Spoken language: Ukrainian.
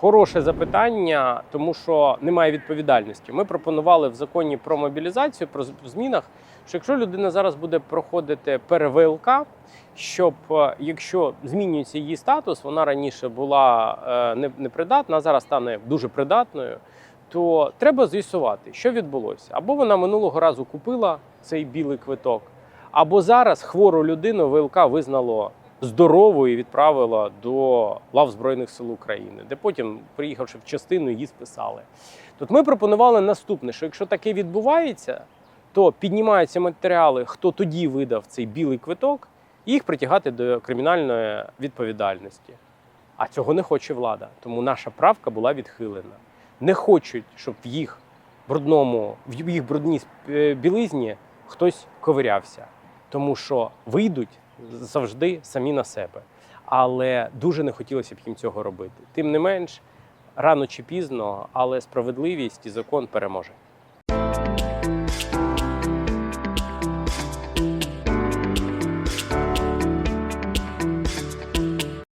Хороше запитання, тому що немає відповідальності. Ми пропонували в законі про мобілізацію, про змінах, що якщо людина зараз буде проходити ПРВЛК, щоб е, якщо змінюється її статус, вона раніше була е, не- непридатна, а зараз стане дуже придатною, то треба з'ясувати, що відбулося. Або вона минулого разу купила цей білий квиток, або зараз хвору людину ВЛК визнало здоровою і відправило до лав Збройних сил України, де потім, приїхавши в частину, її списали. Тут ми пропонували наступне: що якщо таке відбувається, то піднімаються матеріали, хто тоді видав цей білий квиток, і їх притягати до кримінальної відповідальності. А цього не хоче влада. Тому наша правка була відхилена. Не хочуть, щоб в їх брудному, в їх брудній е, білизні хтось ковирявся. Тому що вийдуть завжди самі на себе. Але дуже не хотілося б їм цього робити. Тим не менш, рано чи пізно, але справедливість і закон переможе.